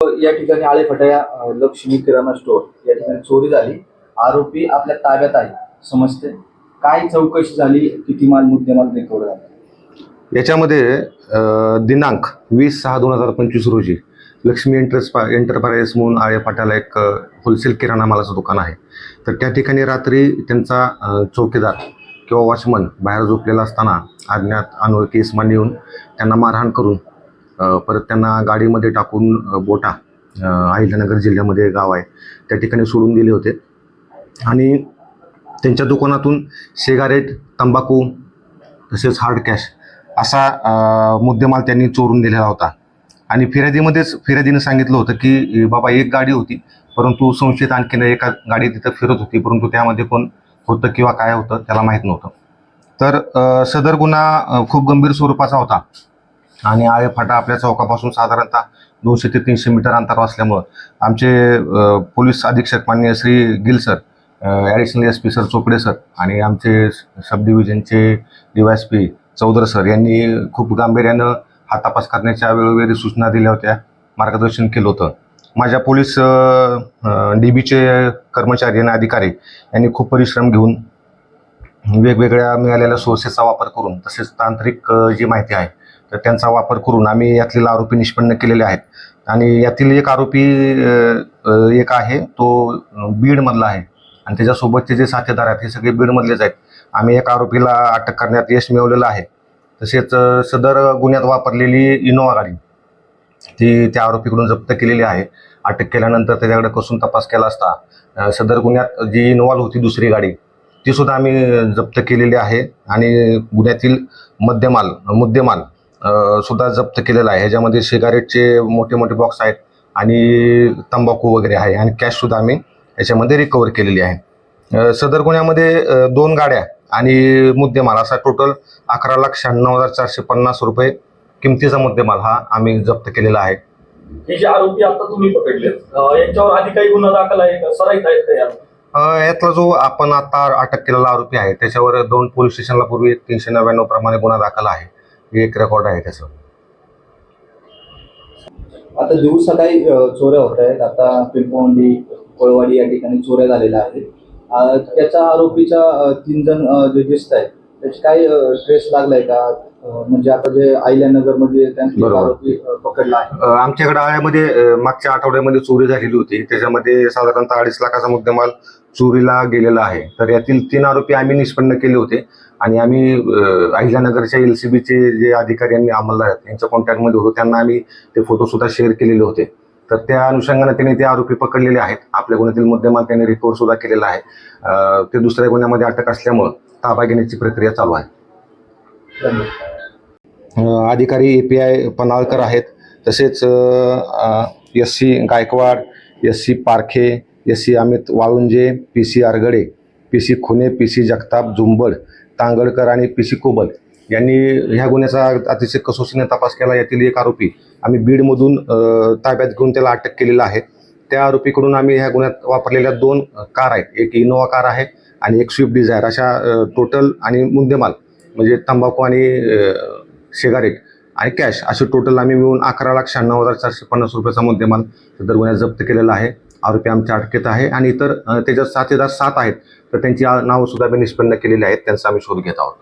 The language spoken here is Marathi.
या ठिकाणी आळेफाटा या लक्ष्मी किराणा स्टोअर या ठिकाणी चोरी झाली. आरोपी आपल्या ताब्यात आहे समजते. काय चौकशी झाली किती माल मुद्देमाल रिकवर झाला? याच्यामध्ये दिनांक वीस सहा दोन हजार पंचवीस रोजी लक्ष्मी एंटरस एंटरप्राइज म्हणून आळेफाट्याला एक होलसेल किराणा मालाचं दुकान आहे. तर त्या ठिकाणी रात्री त्यांचा अ, चौकीदार किंवा वॉचमन बाहेर झोपलेला असताना अज्ञात अनोळखी इस्मानी येऊन त्यांना मारहाण करून परत त्यांना गाडीमध्ये टाकून बोटा अहिल्यानगर जिल्ह्यामध्ये गाव आहे. त्या ठिकाणी सोडून दिले होते. आणि त्यांच्या दुकानातून सिगारेट तंबाखू तसेच हार्ड कॅश असा मुद्देमाल त्यांनी चोरून दिलेला होता. आणि फिर्यादीमध्येच फिर्यादीनं सांगितलं होतं की बाबा एक गाडी होती. परंतु संशयित आणखीन एका गाडी तिथं फिरत होती. परंतु त्यामध्ये कोण होतं किंवा काय होतं त्याला माहीत नव्हतं. तर सदर गुन्हा खूप गंभीर स्वरूपाचा होता. आणि आळे फाटा आपल्या चौकापासून साधारणतः दोनशे ते तीनशे मीटर अंतर असल्यामुळं आमचे पोलीस अधीक्षक मान्य Shri Gill sir additional S P sir Chopde sir आणि आमचे sub डिव्हिजनचे D Y S P Chaudhar sir यांनी खूप गांभीर्यानं हा तपास करण्याच्या वेळोवेळी सूचना दिल्या होत्या मार्गदर्शन केलं होतं. माझ्या पोलीस डी बीचे कर्मचारी आणि अधिकारी यांनी खूप परिश्रम घेऊन वेगवेगळ्या मिळालेल्या सोर्सेसचा वापर करून तसेच तांत्रिक जी माहिती आहे तर त्यांचा वापर करून आम्ही यातील आरोपी निष्पन्न केलेले आहेत. आणि यातील एक आरोपी एक आहे तो बीडमधला आहे. आणि त्याच्यासोबतचे जे साथीदार आहेत हे सगळे बीडमधलेच आहेत. आम्ही एका आरोपीला अटक करण्यात यश मिळवलेलं आहे. तसेच सदर गुन्ह्यात वापरलेली इनोवा गाडी ती त्या आरोपीकडून जप्त केलेली आहे. अटक केल्यानंतर त्याच्याकडे कसून तपास केला असता सदर गुन्ह्यात जी इनोवाल होती दुसरी गाडी ती सुद्धा आम्ही जप्त केलेली आहे. आणि गुन्ह्यातील मध्यमाल मुद्देमाल सुद्धा जप्त केलेला आहे. ह्याच्यामध्ये सिगारेटचे मोठे मोठे बॉक्स आहेत आणि तंबाखू वगैरे आहे आणि कॅश सुद्धा आम्ही याच्यामध्ये रिकवर केलेली आहे. सदर गुन्ह्यामध्ये दोन गाड्या आणि मुद्देमाल असा टोटल अकरा लाख शहाण्णव हजार चारशे पन्नास रुपये किमतीचा मुद्देमाल हा आम्ही जप्त केलेला आहे. हे जे आरोपी आता तुम्ही पकडले यांच्यावर आधी काही गुन्हा दाखल आहे का? सराईत आहेत का यातला जो आपण आता अटक केलेला आरोपी आहे त्याच्यावर दोन पोलीस स्टेशनला पूर्वी एक तीनशे नव्याण्णव प्रमाणे गुन्हा दाखल आहे. एक रेकॉर्ड आहे त्याचं. आता दिवसा सकाळी चोऱ्या होत आहेत. आता पिंपवंडी कोळवाडी या ठिकाणी चोऱ्या झालेल्या आहेत. अ, त्याच्या आरोपीच्या तीन जण जे दिसत आहेत त्याची काही ट्रेस लागलाय का? म्हणजे आता जे आयल्यानगरमध्ये त्यांनी बरोबर. आरोपी अ, पकडला आहे. अ, आमच्याकडे आळ्यामध्ये अ, मागच्या आठवड्यामध्ये चोरी झालेली होती. त्याच्यामध्ये साधारणतः अडीच लाखाचा मुद्देमाल चोरीला गेलेला आहे. तर यातील तीन आरोपी आम्ही निष्पन्न केले होते. आणि आम्ही अ, अहिल्यानगरच्या एल सी बीचे जे अधिकारी यांनी अंमलदार आहेत यांच्या कॉन्टॅक्टमध्ये होतो. त्यांना आम्ही ते फोटो सुद्धा शेअर केलेले होते. तर त्या अनुषंगाने त्यांनी ते आरोपी पकडलेले आहेत. आपल्या गुन्ह्यातील मुद्देमाल त्यांनी रिकवर सुद्धा केलेला आहे. ते दुसऱ्या गुन्ह्यामध्ये अटक असल्यामुळं ताबा घेण्याची प्रक्रिया चालू आहे. अधिकारी ए पी आय पनाळकर आहेत. तसेच S C Gaikwad S C Parkhe S C Amit Walunje P C Argade P C Khune P C Jagtap Zumbad Tangadkar आणि पी सी कोबल यांनी ह्या गुन्ह्याचा अतिशय कसोशीने तपास केला. यातील एक आरोपी आम्ही बीडमधून ताब्यात घेऊन त्याला अटक केलेला आहे. त्या आरोपीकडून आम्ही ह्या गुन्ह्यात वापरलेल्या दोन कार आहेत. एक इनोवा कार आहे आणि एक स्विफ्ट डिझायर. अशा टोटल आणि मुद्देमाल म्हणजे तंबाखू आणि सिगारेट आणि कॅश असे टोटल आम्ही मिळून अकरा लाख शहाण्णव हजार चारशे पन्नास रुपयाचा मुद्देमाल सदर गुन्ह्यात जप्त केलेला आहे. आरोपी आमच्या अटकेत आहे आणि इतर त्याच्यात साथीदार सात आहेत. तर त्यांची नावंसुद्धा आम्ही निष्पन्न केलेली आहेत. त्यांचा आम्ही शोध घेत आहोत.